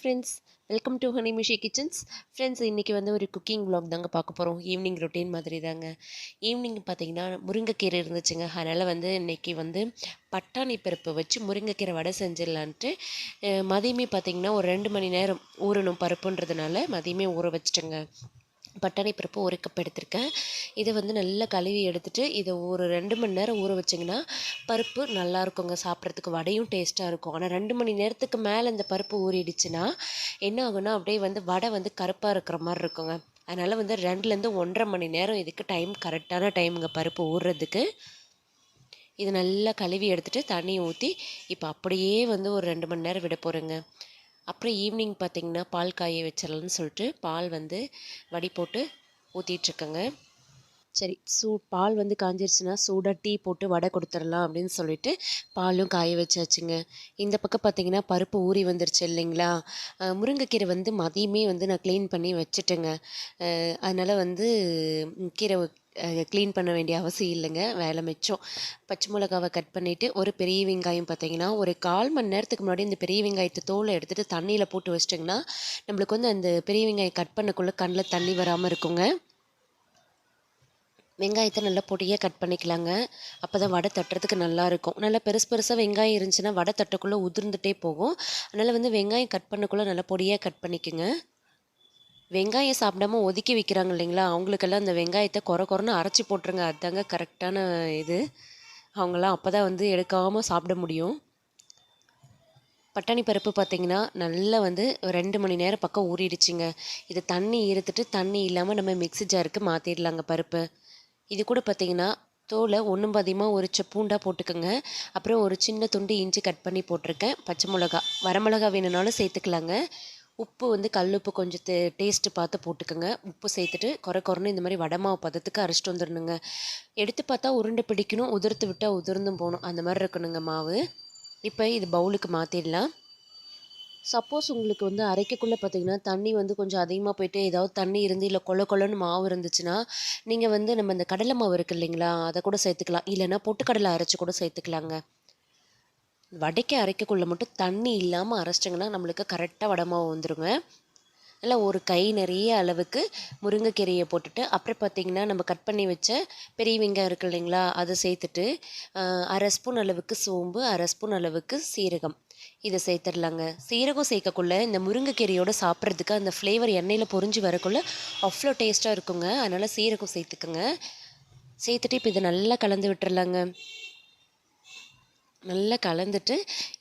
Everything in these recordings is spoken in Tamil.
ஃப்ரெண்ட்ஸ் வெல்கம் டு ஹனிமிஷி கிச்சன்ஸ் ஃப்ரெண்ட்ஸ் இன்றைக்கி வந்து ஒரு குக்கிங் vlog தாங்க பார்க்க போகிறோம் ஈவினிங் ரொட்டீன் மாதிரி தாங்க. ஈவினிங் பார்த்தீங்கன்னா முருங்கைக்கீரை இருந்துச்சுங்க. அதனால் வந்து இன்றைக்கி வந்து பட்டாணி பருப்பு வச்சு முருங்கைக்கீரை வடை செஞ்சிடலான்ட்டு மதியமே பார்த்தீங்கன்னா ஒரு ரெண்டு மணி நேரம் ஊறணும் பருப்புன்றதுனால மதியமே ஊற வச்சுட்டேங்க. பட்டாணி பருப்பு ஒரு கப் எடுத்திருக்கேன். இதை வந்து நல்லா கழுவி எடுத்துட்டு இதை ஒரு ரெண்டு மணி நேரம் ஊற வச்சிங்கன்னா பருப்பு நல்லா இருக்குங்க. சாப்பிட்றதுக்கு வடையும் டேஸ்ட்டாக இருக்கும். ஆனால் ரெண்டு மணி நேரத்துக்கு மேலே இந்த பருப்பு ஊறிடுச்சுன்னா என்ன ஆகும்னா அப்படியே வந்து வடை வந்து கருப்பாக இருக்கிற மாதிரி இருக்குங்க. அதனால் வந்து ரெண்டுலேருந்து ஒன்றரை மணி நேரம் இதுக்கு டைம் கரெக்டான டைமுங்க பருப்பு ஊறுறதுக்கு இது நல்லா கழுவி எடுத்துகிட்டு தண்ணி ஊற்றி இப்போ அப்படியே வந்து ஒரு ரெண்டு மணி நேரம் விட போகிறேங்க அப்புறம் ஈவினிங் பார்த்திங்கன்னா பால் காய வச்சிடலான்னு சொல்லிட்டு பால் வந்து வடி போட்டு ஊற்றிட்டுருக்கேங்க சரி சூ பால் வந்து காஞ்சிருச்சுன்னா சூடாக டீ போட்டு வடை கொடுத்துடலாம் அப்படின்னு சொல்லிட்டு பாலும் காய வச்சாச்சுங்க. இந்த பக்கம் பார்த்தீங்கன்னா பருப்பு ஊறி வந்துருச்சு இல்லைங்களா? முருங்கைக்கீரை வந்து மதியமே வந்து நான் க்ளீன் பண்ணி வச்சுட்டேங்க. அதனால் வந்து கீரை க்ளீன் பண்ண வேண்டிய அவசியம் இல்லைங்க. வேலை மிச்சம். பச்சை மிளகாவை கட் பண்ணிவிட்டு ஒரு பெரிய வெங்காயம் பார்த்தீங்கன்னா ஒரு கால் மணி நேரத்துக்கு முன்னாடி இந்த பெரிய வெங்காயத்தை தோலை எடுத்துகிட்டு தண்ணியில் போட்டு வச்சிட்டிங்கன்னா நம்மளுக்கு வந்து அந்த பெரிய வெங்காயம் கட் பண்ணக்குள்ளே கண்ணில் தண்ணி வராமல் இருக்குங்க. வெங்காயத்தை நல்லா பொடியாக கட் பண்ணிக்கலாங்க. அப்போ தான் வடை தட்டுறதுக்கு நல்லாயிருக்கும் நல்லா பெருசு பெருசாக வெங்காயம் இருந்துச்சுன்னா வடை தட்டக்குள்ளே உதிர்ந்துட்டே போகும். அதனால் வந்து வெங்காயம் கட் பண்ணக்குள்ளே நல்லா பொடியாக கட் பண்ணிக்கோங்க. வெங்காயம் சாப்பிடாம ஒதுக்கி வைக்கிறாங்க இல்லைங்களா? அவங்களுக்கெல்லாம் அந்த வெங்காயத்தை குறை குறைன்னு அரைச்சி போட்டுருங்க. அதுதாங்க கரெக்டான இது. அவங்களாம் அப்போ தான் வந்து எடுக்காமல் சாப்பிட முடியும். பட்டாணி பருப்பு பார்த்தீங்கன்னா நல்லா வந்து ஒரு ரெண்டு மணி நேரம் பக்கம் ஊறிடுச்சுங்க. இது தண்ணி இருத்துட்டு தண்ணி இல்லாமல் நம்ம மிக்ஸி ஜாருக்கு மாற்றிடலாங்க பருப்பு. இது கூட பார்த்திங்கன்னா தோலை ஒன்றும் பாதியமாக ஒரு பூண்டாக போட்டுக்கோங்க. அப்புறம் ஒரு சின்ன துண்டு இஞ்சி கட் பண்ணி போட்டிருக்கேன். பச்சை மிளகா. வரமிளகா வேணும்னாலும் சேர்த்துக்கலாங்க. உப்பு வந்து கல் உப்பு கொஞ்சம் டே டேஸ்ட்டு பார்த்து போட்டுக்கோங்க. உப்பு சேர்த்துட்டு குறை குறைனு இந்த மாதிரி வடை மாவு பதத்துக்கு அரைச்சிட்டு வந்துடணுங்க. எடுத்து பார்த்தா உருண்டை பிடிக்கணும் உதிர்த்து விட்டால் உதிர்ந்தும் போகணும். அந்த மாதிரி இருக்கணுங்க மாவு. இப்போ இது பவுலுக்கு மாற்றிடலாம் சப்போஸ் உங்களுக்கு வந்து அரைக்கக்குள்ளே பார்த்தீங்கன்னா தண்ணி வந்து கொஞ்சம் அதிகமாக போயிட்டு ஏதாவது தண்ணி இருந்து இல்லை கொல கொலன்னு மாவு இருந்துச்சுன்னா நீங்கள் வந்து நம்ம இந்த கடலை மாவு இருக்கு இல்லைங்களா அதை கூட சேர்த்துக்கலாம். இல்லைன்னா பொட்டுக்கடலை அரைச்சி கூட சேர்த்துக்கலாங்க. வடைக்கு அரைக்கக்குள்ளே மட்டும் தண்ணி இல்லாமல் அரைச்சிட்டிங்கன்னா நம்மளுக்கு கரெக்டாக வடமாவு வந்துடுங்க நல்லா ஒரு கை நிறைய அளவுக்கு முருங்கைக்கீரையை போட்டுட்டு அப்புறம் பார்த்தீங்கன்னா நம்ம கட் பண்ணி வச்ச பெரிய வெங்காயம் இருக்கு இல்லைங்களா அதை சேர்த்துட்டு அரை ஸ்பூன் அளவுக்கு சோம்பு அரை ஸ்பூன் அளவுக்கு சீரகம். இதை சேர்த்துடலாங்க. சீரகம் சேர்க்கக்குள்ள இந்த முருங்கைக்கீரையோட சாப்பிட்றதுக்கு அந்த ஃப்ளேவர் எண்ணெயில் பொரிஞ்சு வரக்குள்ள அவ்வளோ டேஸ்ட்டாக இருக்குங்க. அதனால் சீரகம் சேர்த்துக்குங்க. சேர்த்துட்டு இப்போ இதை நல்லா கலந்து விட்டுறலாங்க. நல்லா கலந்துட்டு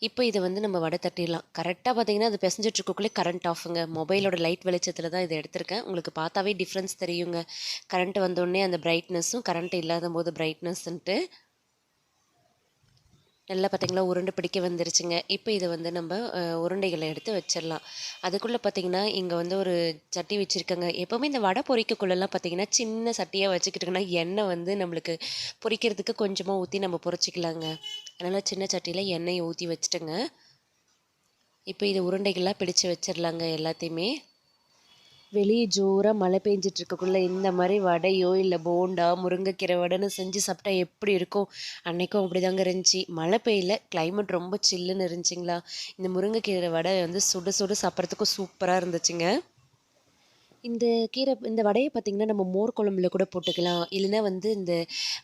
இப்போ இதை வந்து நம்ம வடை தட்டிடலாம். கரெக்டாக பார்த்தீங்கன்னா அது பிசைஞ்சிட்டு இருக்கக்குள்ளே கரண்ட் ஆஃபுங்க மொபைலோட லைட் வெளிச்சத்தில் தான் இதை எடுத்திருக்கேன். உங்களுக்கு பார்த்தாவே டிஃப்ரென்ஸ் தெரியுங்க. கரண்ட் வந்தோடனே அந்த பிரைட்னஸும் கரண்ட் இல்லாத போது பிரைட்னஸ்ன்ட்டு நல்லா பார்த்தீங்களா உருண்டை பிடிக்க வந்துருச்சுங்க. இப்போ இதை வந்து நம்ம உருண்டைகளை எடுத்து வச்சிடலாம். அதுக்குள்ளே பார்த்தீங்கன்னா இங்கே வந்து ஒரு சட்டி வச்சுருக்கேங்க. எப்போவுமே இந்த வடை பொறிக்கக்குள்ளெல்லாம் பார்த்தீங்கன்னா சின்ன சட்டியாக வச்சுக்கிட்டிங்கன்னா எண்ணெய் வந்து நம்மளுக்கு பொரிக்கிறதுக்கு கொஞ்சமாக ஊற்றி நம்ம பொரிச்சிக்கலாங்க. அதனால் சின்ன சட்டியில் எண்ணெயை ஊற்றி வச்சுட்டுங்க. இப்போ இது உருண்டைகளாக பிடிச்சு வச்சிடலாங்க எல்லாத்தையுமே. வெளியே ஜோராக மழை பெஞ்சிட்டு இருக்கக்குள்ள இந்த மாதிரி வடையோ இல்லை போண்டா முருங்கைக்கீரை வடைன்னு செஞ்சு சாப்பிட்டா எப்படி இருக்கும்? அன்னைக்கும் அப்படிதாங்க இருந்துச்சு. மழை பெய்யல. கிளைமேட் ரொம்ப சில்லுன்னு இருந்துச்சுங்களா? இந்த முருங்கைக்கீரை வடை வந்து சுட சுட சாப்பிட்றதுக்கும் சூப்பராக இருந்துச்சுங்க. இந்த கீரை இந்த வடையை பார்த்திங்கன்னா நம்ம மோர் குழம்புல கூட போட்டுக்கலாம். இல்லைன்னா வந்து இந்த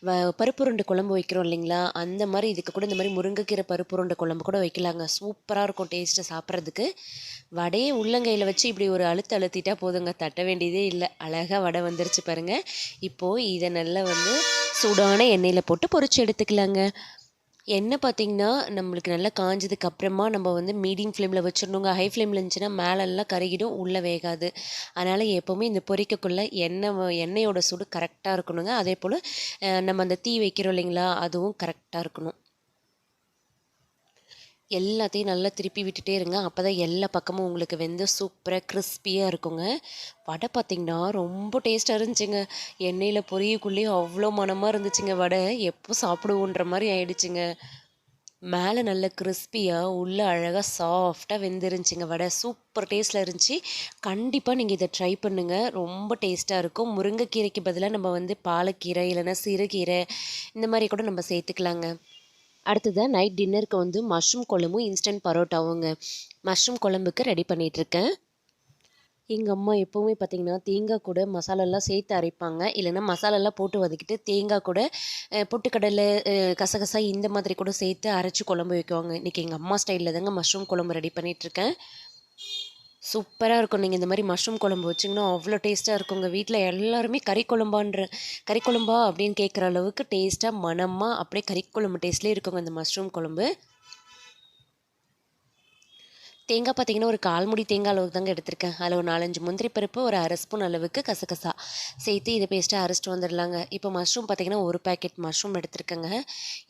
வ பருப்புருண்டை குழம்பு வைக்கிறோம் இல்லைங்களா? அந்த மாதிரி இதுக்கு கூட இந்த மாதிரி முருங்கைக்கீரை பருப்புருண்டை குழம்பு கூட வைக்கலாங்க. சூப்பராக இருக்கும் டேஸ்ட்டை சாப்பிட்றதுக்கு. வடையை உள்ளங்கையில் வச்சு இப்படி ஒரு அழுத்து அழுத்திட்டா போதுங்க. தட்ட வேண்டியதே இல்லை. அழகாக வடை வந்துருச்சு பாருங்க. இப்போது இதை நல்லா வந்து சூடான எண்ணெயில் போட்டு பொரிச்சு எடுத்துக்கலாங்க. எண்ணெய் பார்த்தீங்கன்னா நம்மளுக்கு நல்லா காஞ்சதுக்கு அப்புறமா நம்ம வந்து மீடியம் ஃப்ளேமில் வச்சிடணுங்க. ஹை ஃப்ளேமில் இருந்துச்சுன்னா மேலெல்லாம் கருகிடும் உள்ளே வேகாது. அதனால் எப்போவுமே இந்த பொரிக்கக்குள்ளே எண்ணெய் எண்ணெயோட சூடு கரெக்டாக இருக்கணுங்க. அதே போல் நம்ம அந்த தீ வைக்கிறோம் இல்லைங்களா அதுவும் கரெக்டாக இருக்கணும். எல்லாத்தையும் நல்லா திருப்பி விட்டுட்டே இருங்க. அப்போ தான் எல்லா பக்கமும் உங்களுக்கு வெந்து சூப்பராக கிறிஸ்பியாக இருக்குங்க. வடை பார்த்திங்கன்னா ரொம்ப டேஸ்ட்டாக இருந்துச்சுங்க. எண்ணெயில் பொரியக்குள்ளேயே அவ்வளோ மணமாக இருந்துச்சுங்க வடை. எப்போ சாப்பிடுவோன்ற மாதிரி ஆயிடுச்சுங்க. மேலே நல்ல கிறிஸ்பியாக உள்ளே அழகாக சாஃப்டாக வெந்துருந்துச்சிங்க வடை. சூப்பர் டேஸ்ட்டில் இருந்துச்சு. கண்டிப்பாக நீங்கள் இதை ட்ரை பண்ணுங்கள் ரொம்ப டேஸ்ட்டாக இருக்கும். முருங்கைக்கீரைக்கு பதிலாக நம்ம வந்து பாலக்கீரை இல்லைன்னா சிறுகீரை இந்த மாதிரி கூட நம்ம சேர்த்துக்கலாங்க. அடுத்ததாக நைட் டின்னருக்கு வந்து மஷ்ரூம் குழம்பும் இன்ஸ்டன்ட் பரோட்டாவுங்க. மஷ்ரூம் குழம்புக்கு ரெடி பண்ணிகிட்ருக்கேன் எங்கள் அம்மா எப்போவுமே பார்த்திங்கன்னா தேங்காய் கூட மசாலாலாம் சேர்த்து அரைப்பாங்க. இல்லைன்னா மசாலாலாம் போட்டு வதக்கிட்டு தேங்காய் கூட பொட்டுக்கடலை கசகசா இந்த மாதிரி கூட சேர்த்து அரைச்சி குழம்பு வைக்குவாங்க. இன்றைக்கி எங்கள் அம்மா ஸ்டைலில் தாங்க மஷ்ரூம் குழம்பு ரெடி பண்ணிகிட்ருக்கேன் சூப்பராக இருக்கும். நீங்கள் இந்த மாதிரி மஷ்ரூம் குழம்பு வச்சிங்கன்னா அவ்வளோ டேஸ்ட்டாக இருக்கும் உங்கள் வீட்டில் எல்லாருமே கறி குழம்பான்ற கறி குழம்பா அப்படின்னு கேட்குற அளவுக்கு டேஸ்ட்டாக மணமாக அப்படியே கறி குழம்பு டேஸ்ட்லேயே இருக்குங்க இந்த மஷ்ரூம் குழம்பு. தேங்காய் பார்த்தீங்கன்னா ஒரு கால் முடி தேங்காய் அளவுக்கு தாங்க எடுத்திருக்கேன். அதில் ஒரு நாலஞ்சு முந்திரி பருப்பு ஒரு அரை ஸ்பூன் அளவுக்கு கசகசா. சேர்த்து இதை பேஸ்ட்டாக அரைச்சிட்டு வந்துடலாங்க. இப்போ மஷ்ரூம் பார்த்தீங்கன்னா ஒரு பேக்கெட் மஷ்ரூம் எடுத்திருக்கேங்க.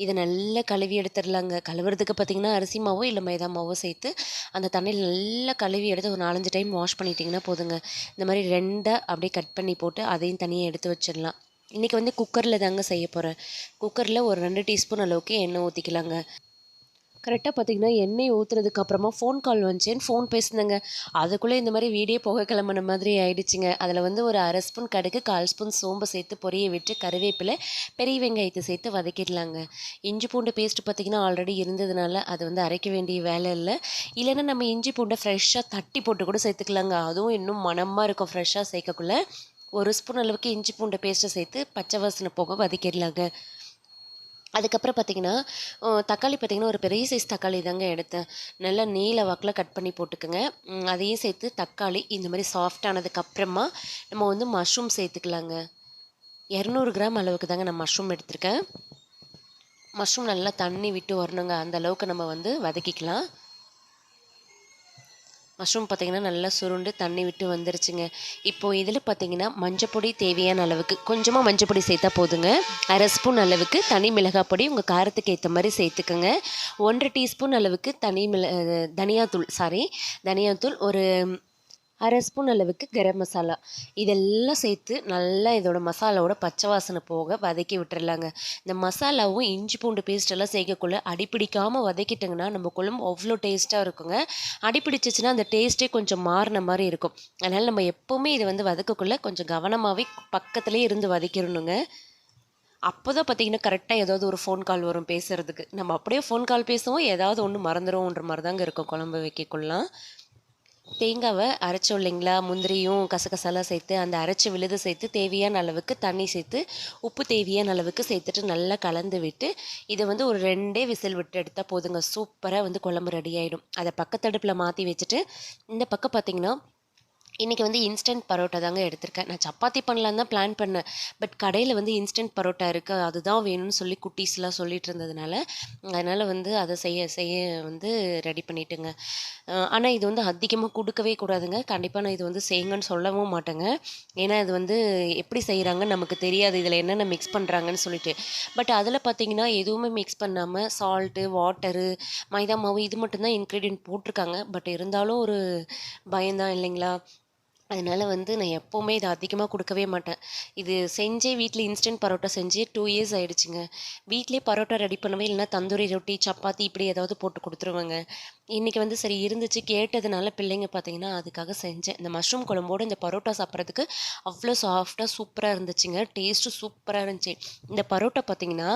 இதை நல்லா கழுவி எடுத்துடலாங்க. கழுவுறதுக்கு பார்த்தீங்கன்னா அரிசி மாவோ இல்லை மைதா மாவோ சேர்த்து அந்த தண்ணியில் நல்லா கழுவி எடுத்து ஒரு நாலஞ்சு டைம் வாஷ் பண்ணிட்டிங்கன்னா போதுங்க. இந்த மாதிரி ரெண்டாக அப்படியே கட் பண்ணி போட்டு அதையும் தனியாக எடுத்து வச்சிடலாம். இன்றைக்கி வந்து குக்கரில் தாங்க செய்ய போகிறேன் குக்கரில் ஒரு ரெண்டு டீஸ்பூன் அளவுக்கு எண்ணெய் ஊற்றிக்கலாங்க கரெக்டாக பார்த்தீங்கன்னா எண்ணெய் ஊற்றுனதுக்கு அப்புறமா ஃபோன் கால் வந்துச்சேன்னு ஃபோன் பேசினேங்க. அதுக்குள்ளே இந்த மாதிரி வீடியோ போக கிளம்புன மாதிரி ஆயிடுச்சுங்க. அதில் வந்து ஒரு அரை ஸ்பூன் கடுகு கால் ஸ்பூன் சோம்பு சேர்த்து பொரிய விட்டு கருவேப்பிலை பெரிய வெங்காயத்தை சேர்த்து வதக்கிடலாங்க. இஞ்சி பூண்டு பேஸ்ட் பார்த்திங்கன்னா ஆல்ரெடி இருந்ததுனால அது வந்து அரைக்க வேண்டிய வேலை இல்லை. இல்லைன்னா நம்ம இஞ்சி பூண்டை ஃப்ரெஷ்ஷாக தட்டி போட்டு கூட சேர்த்துக்கலாங்க. அதுவும் இன்னும் மனமாக இருக்கும் ஃப்ரெஷ்ஷாக சேர்க்கக்குள்ள. ஒரு ஸ்பூன் அளவுக்கு இஞ்சி பூண்டை பேஸ்ட்டை சேர்த்து பச்சை வாசனை போக வதக்கிடலாங்க. அதுக்கப்புறம் பார்த்தீங்கன்னா தக்காளி பார்த்தீங்கன்னா ஒரு பெரிய சைஸ் தக்காளி தாங்க எடுத்தேன். நல்லா நீல வாக்கில் கட் பண்ணி போட்டுக்கோங்க. அதையும் சேர்த்து தக்காளி இந்த மாதிரி சாஃப்டானதுக்கப்புறமா நம்ம வந்து மஷ்ரூம் சேர்த்துக்கலாங்க. இரநூறு கிராம் அளவுக்கு தாங்க நான் மஷ்ரூம் எடுத்திருக்கேன். மஷ்ரூம் நல்லா தண்ணி விட்டு வரணுங்க. அந்த அளவுக்கு நம்ம வந்து வதக்கிக்கலாம். மஷ்ரூம் பார்த்தீங்கன்னா நல்லா சுருண்டு தண்ணி விட்டு வந்துருச்சுங்க. இப்போது இதில் பார்த்தீங்கன்னா மஞ்சப்பொடி தேவையான அளவுக்கு கொஞ்சமாக மஞ்சப்பொடி சேர்த்தா போதுங்க. அரை ஸ்பூன் அளவுக்கு தனி மிளகாய் பொடி உங்கள் காரத்துக்கு ஏற்ற மாதிரி சேர்த்துக்கோங்க. ஒன்றரை டீஸ்பூன் அளவுக்கு தனி மிள தனியாத்தூள் சாரி தனியாத்தூள் ஒரு அரை ஸ்பூன் அளவுக்கு கரம் மசாலா. இதெல்லாம் சேர்த்து நல்லா இதோட மசாலாவோட பச்சை வாசனை போக வதக்கி விட்டுறலாங்க. இந்த மசாலாவும் இஞ்சி பூண்டு பேஸ்டெல்லாம் சேர்க்கக்குள்ள அடிப்பிடிக்காமல் வதக்கிட்டிங்கன்னா நம்ம குழம்பு அவ்வளோ டேஸ்ட்டாக இருக்குங்க. அடிப்பிடிச்சிச்சுன்னா அந்த டேஸ்ட்டே கொஞ்சம் மாறின மாதிரி இருக்கும். அதனால் நம்ம எப்போவுமே இதை வந்து வதக்கக்குள்ள கொஞ்சம் கவனமாகவே பக்கத்துலேயே இருந்து வதக்கிடணுங்க. அப்போ தான் பார்த்தீங்கன்னா கரெக்டாக ஏதாவது ஒரு ஃபோன் கால் வரும் பேசுகிறதுக்கு நம்ம அப்படியே ஃபோன் கால் பேசுவோம். ஏதாவது ஒன்று மறந்துடுவோன்ற மாதிரி தாங்க இருக்கும் குழம்பு வைக்கக்குள்ளலாம். தேங்காவை அரைச்சோம் இல்லைங்களா? முந்திரியும் கசகசாலாம் சேர்த்து அந்த அரைச்ச விழுது சேர்த்து தேவையான அளவுக்கு தண்ணி சேர்த்து உப்பு தேவையான அளவுக்கு சேர்த்துட்டு நல்லா கலந்து விட்டு இதை வந்து ஒரு ரெண்டே விசில் விட்டு எடுத்தால் போதுங்க. சூப்பராக வந்து குழம்பு ரெடி ஆகிடும் அதை பக்கத்தடுப்பில் மாற்றி வச்சுட்டு இந்த பக்கம் பார்த்தீங்கன்னா இன்றைக்கி வந்து இன்ஸ்டன்ட் பரோட்டா தாங்க எடுத்திருக்கேன். நான் சப்பாத்தி பண்ணலான்னு தான் பிளான் பண்ணேன். பட் கடையில் வந்து இன்ஸ்டன்ட் பரோட்டா இருக்குது அதுதான் வேணும்னு சொல்லி குட்டீஸ்லாம் சொல்லிட்டு இருந்ததுனால அதனால் வந்து அதை செய்ய செய்ய வந்து ரெடி பண்ணிட்டுங்க. ஆனால் இது வந்து அதிகமாக கொடுக்கவே கூடாதுங்க. கண்டிப்பாக நான் இது வந்து செய்யுங்கன்னு சொல்லவும் மாட்டேங்க. ஏன்னா இது வந்து எப்படி செய்கிறாங்கன்னு நமக்கு தெரியாது. இதில் என்னென்ன மிக்ஸ் பண்ணுறாங்கன்னு சொல்லிட்டு. பட் அதில் பார்த்தீங்கன்னா எதுவுமே மிக்ஸ் பண்ணாமல் சால்ட்டு வாட்டரு மைதா மாவு இது மட்டும்தான் இன்க்ரீடியன்ட் போட்டிருக்காங்க. பட் இருந்தாலும் ஒரு பயம்தான் இல்லைங்களா? அதனால் வந்து நான் எப்போவுமே இதை அதிகமாக கொடுக்கவே மாட்டேன். இது செஞ்சே வீட்டில் இன்ஸ்டன்ட் பரோட்டா செஞ்சு டூ இயர்ஸ் ஆகிடுச்சிங்க வீட்டிலே பரோட்டா ரெடி பண்ணவே இல்லைனா தந்தூரி ரொட்டி சப்பாத்தி இப்படி ஏதாவது போட்டு கொடுத்துருவேங்க. இன்றைக்கி வந்து சரி இருந்துச்சு. கேட்டதுனால பிள்ளைங்க பார்த்தீங்கன்னா அதுக்காக செஞ்சேன். இந்த மஷ்ரூம் குழம்போடு இந்த பரோட்டா சாப்பிட்றதுக்கு அவ்வளோ சாஃப்டாக சூப்பராக இருந்துச்சுங்க. டேஸ்ட்டு சூப்பராக இருந்துச்சு. இந்த பரோட்டா பார்த்தீங்கன்னா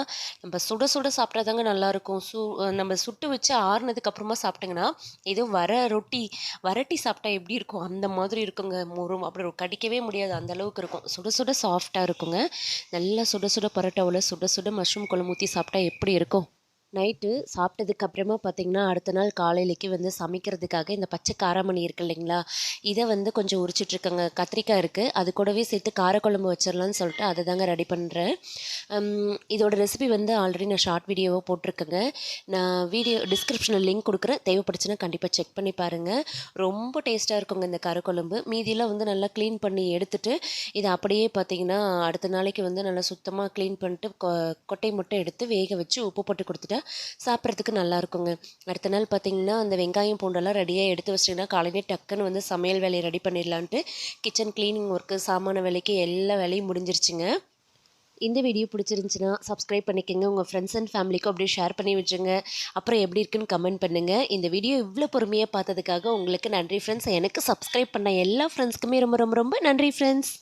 நம்ம சுட சுட சாப்பிட்றதாங்க நல்லாயிருக்கும். சூ நம்ம சுட்டு வச்சு ஆறுனதுக்கப்புறமா சாப்பிட்டிங்கன்னா ஏதோ வர ரொட்டி வரட்டி சாப்பிட்டா எப்படி இருக்கும்? அந்த மாதிரி இருக்குங்க. முறும் அப்படி கடிக்கவே முடியாது. அந்த அளவுக்கு இருக்கும். சுட சுட சாஃப்டாக இருக்குங்க. நல்லா சுட சுட பரோட்டாவில் சுட சுட மஷ்ரூம் குழம்பு ஊற்றி சாப்பிட்டா எப்படி இருக்கும்? நைட்டு சாப்பிட்டதுக்கு அப்புறமா பார்த்தீங்கன்னா அடுத்த நாள் காலையிலக்கு வந்து சமைக்கிறதுக்காக இந்த பச்சை காராமணி இருக்கு இல்லைங்களா? இதை வந்து கொஞ்சம் உரிச்சிட்ருக்கேங்க. கத்திரிக்காய் இருக்குது அது கூடவே சேர்த்து காரக்குழம்பு வச்சிடலான்னு சொல்லிட்டு அதை தாங்க ரெடி பண்ணுறேன் இதோட ரெசிபி வந்து ஆல்ரெடி நான் ஷார்ட் வீடியோவாக போட்டிருக்கேங்க. நான் வீடியோ டிஸ்கிரிப்ஷனில் லிங்க் கொடுக்குறேன். தேவைப்படுச்சுன்னா கண்டிப்பாக செக் பண்ணி பாருங்கள் ரொம்ப டேஸ்ட்டாக இருக்குங்க இந்த காரக்குழம்பு. மீதியெல்லாம் வந்து நல்லா க்ளீன் பண்ணி எடுத்துட்டு இதை அப்படியே பார்த்தீங்கன்னா அடுத்த நாளைக்கு வந்து நல்லா சுத்தமாக க்ளீன் பண்ணிட்டு கொ கொட்டை முட்டை எடுத்து வேக வச்சு உப்பு போட்டு கொடுத்துட்டு சாப்பிட்றதுக்கு நல்லா இருக்குங்க அடுத்த நாள் பார்த்தீங்கன்னா அந்த வெங்காயம் பூண்டெல்லாம் ரெடியாக எடுத்து வச்சிட்டிங்கன்னா காலையிலே டக்குன்னு வந்து சமையல் வேலையை ரெடி பண்ணிடலான்ட்டு கிச்சன் க்ளீனிங் ஒர்க்கு சாமான வேலைக்கு எல்லா வேலையும் முடிஞ்சிருச்சுங்க. இந்த வீடியோ பிடிச்சிருந்துச்சுன்னா சப்ஸ்கிரைப் பண்ணிக்கோங்க. உங்கள் ஃப்ரெண்ட்ஸ் அண்ட் ஃபேமிலிக்கும் அப்படியே ஷேர் பண்ணி விட்டுருங்க அப்புறம் எப்படி இருக்குன்னு கமெண்ட் பண்ணுங்கள் இந்த வீடியோ இவ்வளோ பொறுமையாக பார்த்ததுக்காக உங்களுக்கு நன்றி ஃப்ரெண்ட்ஸ் எனக்கு சப்ஸ்கிரைப் பண்ண எல்லா ஃப்ரெண்ட்ஸ்க்குமே ரொம்ப ரொம்ப ரொம்ப நன்றி ஃப்ரெண்ட்ஸ்